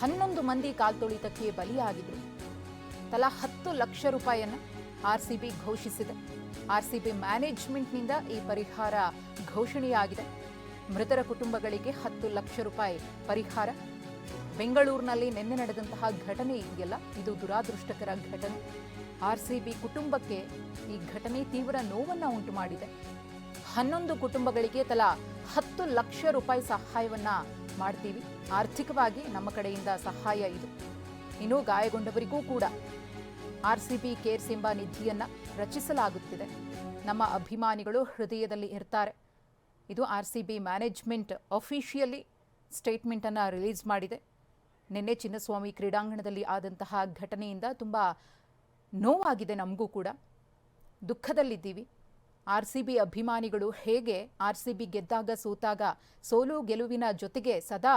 ಹನ್ನೊಂದು ಮಂದಿ ಕಾಲ್ತುಳಿತಕ್ಕೆ ಬಲಿಯಾಗಿದ್ರು. ತಲಾ ಹತ್ತು ಲಕ್ಷ ರೂಪಾಯಿಯನ್ನು ಆರ್ ಸಿ ಬಿ ಘೋಷಿಸಿದೆ. ಆರ್ ಸಿ ಬಿ ಮ್ಯಾನೇಜ್ಮೆಂಟ್ನಿಂದ ಈ ಪರಿಹಾರ ಘೋಷಣೆಯಾಗಿದೆ. ಮೃತರ ಕುಟುಂಬಗಳಿಗೆ ಹತ್ತು ಲಕ್ಷ ರೂಪಾಯಿ ಪರಿಹಾರ. ಬೆಂಗಳೂರಿನಲ್ಲಿ ನಿನ್ನೆ ನಡೆದಂತಹ ಘಟನೆ ಇದೆಯಲ್ಲ, ಇದು ದುರಾದೃಷ್ಟಕರ ಘಟನೆ. ಆರ್ ಸಿ ಬಿ ಕುಟುಂಬಕ್ಕೆ ಈ ಘಟನೆ ತೀವ್ರ ನೋವನ್ನು ಉಂಟು ಮಾಡಿದೆ ಹನ್ನೊಂದು ಕುಟುಂಬಗಳಿಗೆ ತಲಾ ಹತ್ತು ಲಕ್ಷ ರೂಪಾಯಿ ಸಹಾಯವನ್ನ ಮಾಡ್ತೀವಿ. ಆರ್ಥಿಕವಾಗಿ ನಮ್ಮ ಕಡೆಯಿಂದ ಸಹಾಯ ಇದು. ಇನ್ನು ಗಾಯಗೊಂಡವರಿಗೂ ಕೂಡ ಆರ್ ಸಿ ಬಿ ಕೇರ್ಸ್ ಎಂಬ ನಿಧಿಯನ್ನು ರಚಿಸಲಾಗುತ್ತಿದೆ. ನಮ್ಮ ಅಭಿಮಾನಿಗಳು ಹೃದಯದಲ್ಲಿ ಇರ್ತಾರೆ. ಇದು R C B management officially ಸ್ಟೇಟ್ಮೆಂಟನ್ನು ರಿಲೀಸ್ ಮಾಡಿದೆ. ನಿನ್ನೆ ಚಿನ್ನಸ್ವಾಮಿ ಕ್ರೀಡಾಂಗಣದಲ್ಲಿ ಆದಂತಹ ಘಟನೆಯಿಂದ ತುಂಬ ನೋವಾಗಿದೆ ನಮಗೂ ಕೂಡ. ದುಃಖದಲ್ಲಿದ್ದೀವಿ. ಆರ್ ಸಿ ಬಿ ಅಭಿಮಾನಿಗಳು ಹೇಗೆ ಆರ್ ಸಿ ಬಿ ಗೆದ್ದಾಗ ಸೋತಾಗ ಸೋಲು ಗೆಲುವಿನ ಜೊತೆಗೆ ಸದಾ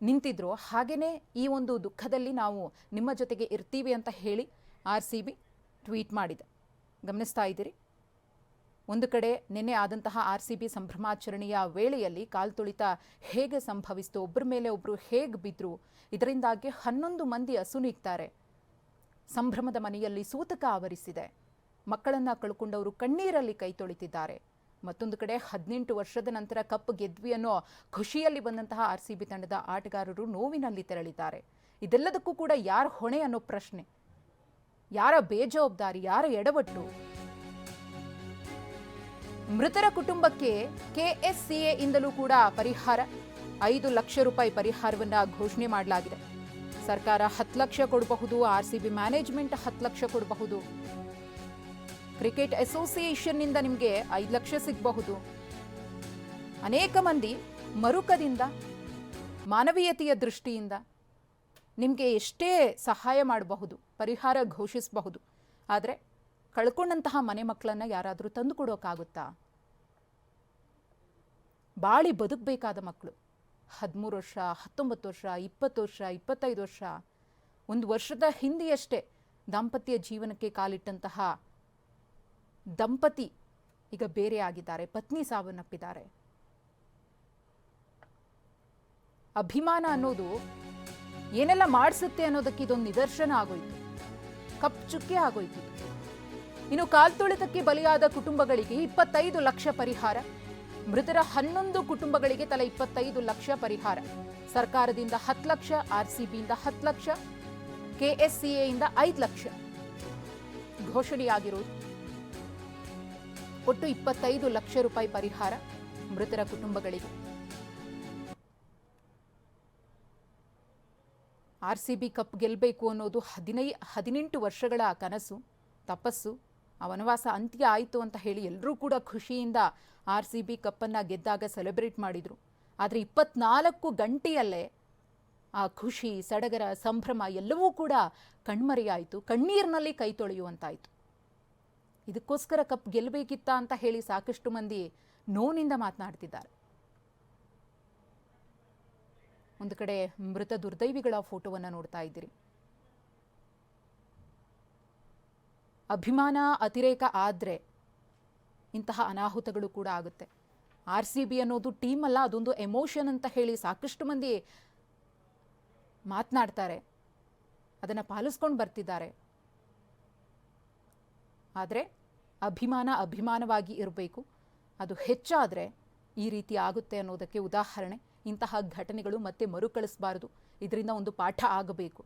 ನಿಂತಿದ್ರು ಹಾಗೆಯೇ ಈ ಒಂದು ದುಃಖದಲ್ಲಿ ನಾವು ನಿಮ್ಮ ಜೊತೆಗೆ ಇರ್ತೀವಿ ಅಂತ ಹೇಳಿ ಆರ್ ಸಿ ಬಿ ಟ್ವೀಟ್ ಮಾಡಿದೆ. ಗಮನಿಸ್ತಾ ಇದ್ದೀರಿ. ಒಂದು ಕಡೆ ನಿನ್ನೆ ಆದಂತಹ ಆರ್ ಸಿ ಬಿ ಸಂಭ್ರಮಾಚರಣೆಯ ವೇಳೆಯಲ್ಲಿ ಕಾಲ್ತುಳಿತ ಹೇಗೆ ಸಂಭವಿಸಿತು ಒಬ್ಬರ ಮೇಲೆ ಒಬ್ಬರು ಹೇಗೆ ಬಿದ್ದರು ಇದರಿಂದಾಗಿ ಹನ್ನೊಂದು ಮಂದಿ ಅಸುನೀಗ್ತಾರೆ ಸಂಭ್ರಮದ ಮನೆಯಲ್ಲಿ ಸೂತಕ ಆವರಿಸಿದೆ. ಮಕ್ಕಳನ್ನ ಕಳ್ಕೊಂಡವರು ಕಣ್ಣೀರಲ್ಲಿ ಕೈ ತೊಳಿತಿದ್ದಾರೆ. ಮತ್ತೊಂದು ಕಡೆ ಹದಿನೆಂಟು ವರ್ಷದ ನಂತರ ಕಪ್ ಗೆದ್ವಿ ಅನ್ನೋ ಖುಷಿಯಲ್ಲಿ ಬಂದಂತಹ ಆರ್ ಸಿ ಬಿ ತಂಡದ ಆಟಗಾರರು ನೋವಿನಲ್ಲಿ ತೆರಳಿದ್ದಾರೆ. ಇದೆಲ್ಲದಕ್ಕೂ ಕೂಡ ಯಾರ ಹೊಣೆ ಅನ್ನೋ ಪ್ರಶ್ನೆ. ಯಾರ ಬೇಜವಾಬ್ದಾರಿ, ಯಾರ ಎಡವಟ್ಟು? ಮೃತರ ಕುಟುಂಬಕ್ಕೆ ಕೆಎಸ್ಸಿಎ ಇಂದಲೂ ಕೂಡ ಪರಿಹಾರ. ಐದು ಲಕ್ಷ ರೂಪಾಯಿ ಪರಿಹಾರವನ್ನ ಘೋಷಣೆ ಮಾಡಲಾಗಿದೆ. ಸರ್ಕಾರ ಹತ್ತು ಲಕ್ಷ ಕೊಡಬಹುದು, ಆರ್ ಸಿ ಬಿ ಮ್ಯಾನೇಜ್ಮೆಂಟ್ ಹತ್ತು ಲಕ್ಷ ಕೊಡಬಹುದು. ಕ್ರಿಕೆಟ್ ಅಸೋಸಿಯೇಷನ್ನಿಂದ ನಿಮಗೆ ಐದು ಲಕ್ಷ ಸಿಗಬಹುದು. ಅನೇಕ ಮಂದಿ ಮರುಕದಿಂದ, ಮಾನವೀಯತೆಯ ದೃಷ್ಟಿಯಿಂದ ನಿಮಗೆ ಎಷ್ಟೇ ಸಹಾಯ ಮಾಡಬಹುದು, ಪರಿಹಾರ ಘೋಷಿಸಬಹುದು, ಆದರೆ ಕಳ್ಕೊಂಡಂತಹ ಮನೆ ಮಕ್ಕಳನ್ನು ಯಾರಾದರೂ ತಂದು ಕೊಡೋಕ್ಕಾಗುತ್ತಾ ಬಾಳಿ ಬದುಕಬೇಕಾದ ಮಕ್ಕಳು ಹದಿಮೂರು ವರ್ಷ, ಹತ್ತೊಂಬತ್ತು ವರ್ಷ, ಇಪ್ಪತ್ತು ವರ್ಷ, ಇಪ್ಪತ್ತೈದು ವರ್ಷ, ಒಂದು ವರ್ಷದ ಹಿಂದೆಯಷ್ಟೇ ದಾಂಪತ್ಯ ಜೀವನಕ್ಕೆ ಕಾಲಿಟ್ಟಂತಹ ದಂಪತಿ ಈಗ ಬೇರೆ ಆಗಿದ್ದಾರೆ, ಪತ್ನಿ ಸಾವನ್ನಪ್ಪಿದ್ದಾರೆ. ಅಭಿಮಾನ ಅನ್ನೋದು ಏನೆಲ್ಲ ಮಾಡಿಸುತ್ತೆ ಅನ್ನೋದಕ್ಕೆ ಇದೊಂದು ನಿದರ್ಶನ ಆಗೋಯ್ತು. ಕಪ್ ಚುಕ್ಕೆ ಆಗೋಯ್ತು. ಇನ್ನು ಕಾಲ್ತುಳಿತಕ್ಕೆ ಬಲಿಯಾದ ಕುಟುಂಬಗಳಿಗೆ ಇಪ್ಪತ್ತೈದು ಲಕ್ಷ ಪರಿಹಾರ. ಮೃತರ ಹನ್ನೊಂದು ಕುಟುಂಬಗಳಿಗೆ ತಲಾ ಇಪ್ಪತ್ತೈದು ಲಕ್ಷ ಪರಿಹಾರ. ಸರ್ಕಾರದಿಂದ ಹತ್ತು ಲಕ್ಷ, ಆರ್ ಸಿ ಬಿಯಿಂದ ಹತ್ತು ಲಕ್ಷ ಕೆಎಸ್ಸಿಎಯಿಂದ ಐದು ಲಕ್ಷ. ಘೋಷಣೆಯಾಗಿರುವುದು ಒಟ್ಟು ಇಪ್ಪತ್ತೈದು ಲಕ್ಷ ರೂಪಾಯಿ ಪರಿಹಾರ ಮೃತರ ಕುಟುಂಬಗಳಿಗೆ. ಆರ್ ಕಪ್ ಗೆಲ್ಲಬೇಕು ಅನ್ನೋದು ಹದಿನೈ, ಹದಿನೆಂಟು ವರ್ಷಗಳ ಕನಸು, ತಪಸ್ಸು ಆ ವನವಾಸ ಅಂತ್ಯ ಆಯಿತು ಅಂತ ಹೇಳಿ ಎಲ್ಲರೂ ಕೂಡ ಖುಷಿಯಿಂದ ಆರ್ ಸಿ ಬಿ ಕಪ್ಪನ್ನು ಗೆದ್ದಾಗ ಸೆಲೆಬ್ರೇಟ್ ಮಾಡಿದರು. ಆದರೆ ಇಪ್ಪತ್ನಾಲ್ಕು ಗಂಟೆಯಲ್ಲೇ ಆ ಖುಷಿ, ಸಡಗರ, ಸಂಭ್ರಮ ಎಲ್ಲವೂ ಕೂಡ ಕಣ್ಮರೆಯಾಯಿತು, ಕಣ್ಣೀರಿನಲ್ಲಿ ಕೈ ತೊಳೆಯುವಂತಾಯಿತು. ಇದಕ್ಕೋಸ್ಕರ ಕಪ್ ಗೆಲ್ಲಬೇಕಿತ್ತ ಅಂತ ಹೇಳಿ ಸಾಕಷ್ಟು ಮಂದಿ ನೋವಿನಿಂದ ಮಾತನಾಡ್ತಿದ್ದಾರೆ. ಒಂದು ಕಡೆ ಮೃತ ದುರ್ದೈವಿಗಳ ಫೋಟೋವನ್ನು ನೋಡ್ತಾ ಇದ್ದೀರಿ. ಅಭಿಮಾನ ಅತಿರೇಕ ಆದರೆ ಇಂತಹ ಅನಾಹುತಗಳು ಕೂಡ ಆಗುತ್ತೆ. ಆರ್ ಸಿ ಬಿ ಅನ್ನೋದು ಟೀಮ್ ಅಲ್ಲ, ಅದೊಂದು ಎಮೋಷನ್ ಅಂತ ಹೇಳಿ ಸಾಕಷ್ಟು ಮಂದಿ ಮಾತನಾಡ್ತಾರೆ. ಅದನ್ನು ಪಾಲಿಸ್ಕೊಂಡು ಬರ್ತಿದ್ದಾರೆ. ಆದರೆ ಅಭಿಮಾನ ಅಭಿಮಾನವಾಗಿ ಇರಬೇಕು. ಅದು ಹೆಚ್ಚಾದರೆ ಈ ರೀತಿ ಆಗುತ್ತೆ ಅನ್ನೋದಕ್ಕೆ ಉದಾಹರಣೆ. ಇಂತಹ ಘಟನೆಗಳು ಮತ್ತೆ ಮರುಕಳಿಸಬಾರದು. ಇದರಿಂದ ಒಂದು ಪಾಠ ಆಗಬೇಕು.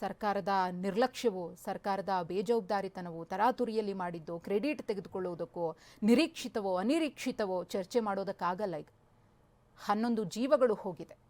ಸರ್ಕಾರದ ನಿರ್ಲಕ್ಷ್ಯವೋ, ಸರ್ಕಾರದ ಬೇಜವಾಬ್ದಾರಿತನವೋ, ತರಾತುರಿಯಲ್ಲಿ ಮಾಡಿದ್ದೋ, ಕ್ರೆಡಿಟ್ ತೆಗೆದುಕೊಳ್ಳುವುದಕ್ಕೋ, ನಿರೀಕ್ಷಿತವೋ, ಅನಿರೀಕ್ಷಿತವೋ ಚರ್ಚೆ ಮಾಡೋದಕ್ಕಾಗಲ್ಲ ಈಗ. ಹನ್ನೊಂದು ಜೀವಗಳು ಹೋಗಿದೆ.